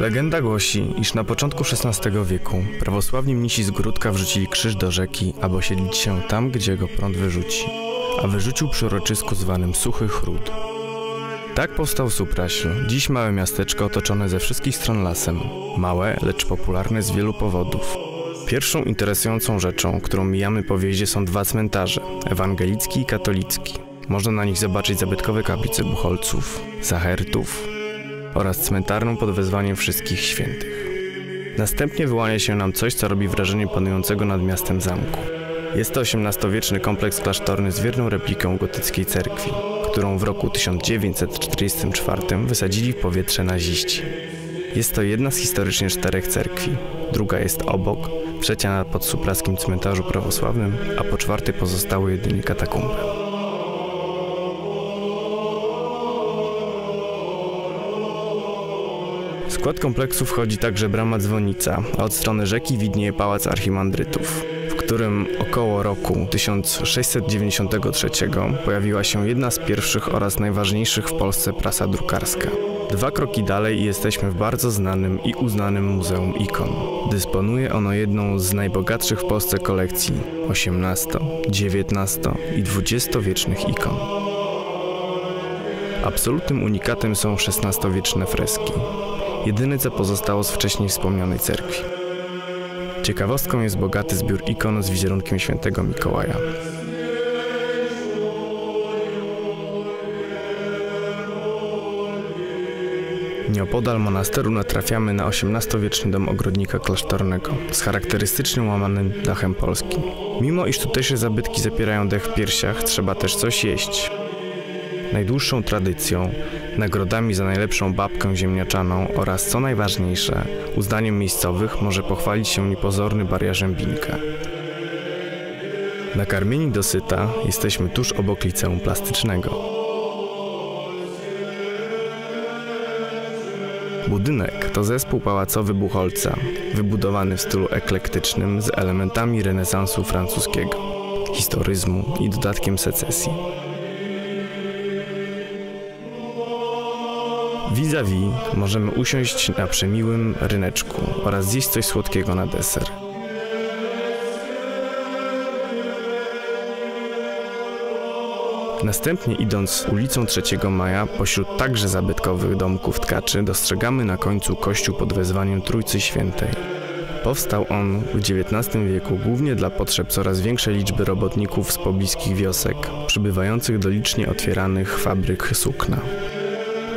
Legenda głosi, iż na początku XVI wieku prawosławni mnisi z Gródka wrzucili krzyż do rzeki, aby osiedlić się tam, gdzie go prąd wyrzuci, a wyrzucił przy uroczysku zwanym Suchy Chrud. Tak powstał Supraśl, dziś małe miasteczko otoczone ze wszystkich stron lasem. Małe, lecz popularne z wielu powodów. Pierwszą interesującą rzeczą, którą mijamy po wjeździe są dwa cmentarze, ewangelicki i katolicki. Można na nich zobaczyć zabytkowe kaplice bucholców, zachertów, oraz cmentarną pod wezwaniem wszystkich świętych. Następnie wyłania się nam coś, co robi wrażenie panującego nad miastem zamku. Jest to XVIII-wieczny kompleks klasztorny z wierną repliką gotyckiej cerkwi, którą w roku 1944 wysadzili w powietrze naziści. Jest to jedna z historycznie czterech cerkwi. Druga jest obok, trzecia na podsuplaskim cmentarzu prawosławnym, a po czwartej pozostały jedynie katakumby. W skład kompleksu wchodzi także brama dzwonica, a od strony rzeki widnieje pałac archimandrytów, w którym około roku 1693 pojawiła się jedna z pierwszych oraz najważniejszych w Polsce prasa drukarska. Dwa kroki dalej jesteśmy w bardzo znanym i uznanym Muzeum Ikon. Dysponuje ono jedną z najbogatszych w Polsce kolekcji XVIII, XIX i XX-wiecznych ikon. Absolutnym unikatem są XVI-wieczne freski jedyne co pozostało z wcześniej wspomnianej cerkwi. Ciekawostką jest bogaty zbiór ikon z wizerunkiem świętego Mikołaja. Nieopodal monasteru natrafiamy na XVIII-wieczny dom ogrodnika klasztornego z charakterystycznym łamanym dachem polskim. Mimo iż tutejsze zabytki zapierają dech w piersiach, trzeba też coś jeść najdłuższą tradycją, nagrodami za najlepszą babkę ziemniaczaną oraz, co najważniejsze, uzdaniem miejscowych może pochwalić się niepozorny bariarzem Binka. Nakarmieni dosyta jesteśmy tuż obok liceum plastycznego. Budynek to zespół pałacowy Buchholca, wybudowany w stylu eklektycznym z elementami renesansu francuskiego, historyzmu i dodatkiem secesji. Vis-a-vis możemy usiąść na przemiłym ryneczku oraz zjeść coś słodkiego na deser. Następnie idąc ulicą 3 Maja, pośród także zabytkowych domków tkaczy, dostrzegamy na końcu kościół pod wezwaniem Trójcy Świętej. Powstał on w XIX wieku głównie dla potrzeb coraz większej liczby robotników z pobliskich wiosek, przybywających do licznie otwieranych fabryk sukna.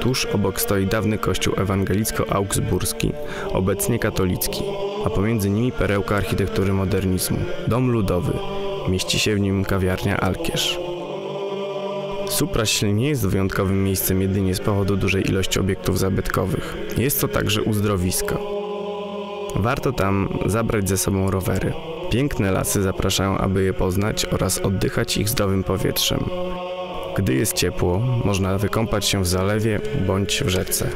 Tuż obok stoi dawny kościół ewangelicko-augsburski, obecnie katolicki, a pomiędzy nimi perełka architektury modernizmu, dom ludowy. Mieści się w nim kawiarnia Alkierz. Supraśl nie jest wyjątkowym miejscem jedynie z powodu dużej ilości obiektów zabytkowych. Jest to także uzdrowisko. Warto tam zabrać ze sobą rowery. Piękne lasy zapraszają, aby je poznać oraz oddychać ich zdrowym powietrzem. Gdy jest ciepło, można wykąpać się w zalewie bądź w rzece.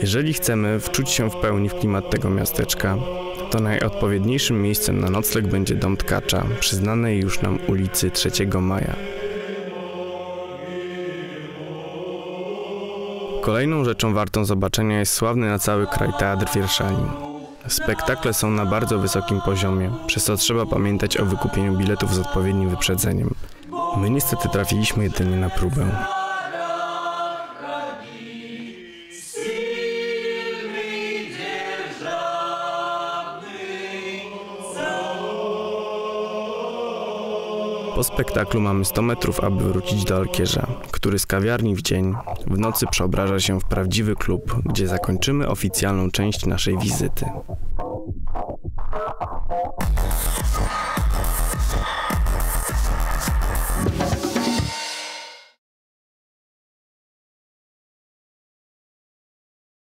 Jeżeli chcemy wczuć się w pełni w klimat tego miasteczka, to najodpowiedniejszym miejscem na nocleg będzie dom tkacza, przyznanej już nam ulicy 3 Maja. Kolejną rzeczą wartą zobaczenia jest sławny na cały kraj teatr Wierszanin. Spektakle są na bardzo wysokim poziomie, przez co trzeba pamiętać o wykupieniu biletów z odpowiednim wyprzedzeniem. My niestety trafiliśmy jedynie na próbę. Po spektaklu mamy 100 metrów, aby wrócić do Alkierza, który z kawiarni w dzień, w nocy przeobraża się w prawdziwy klub, gdzie zakończymy oficjalną część naszej wizyty.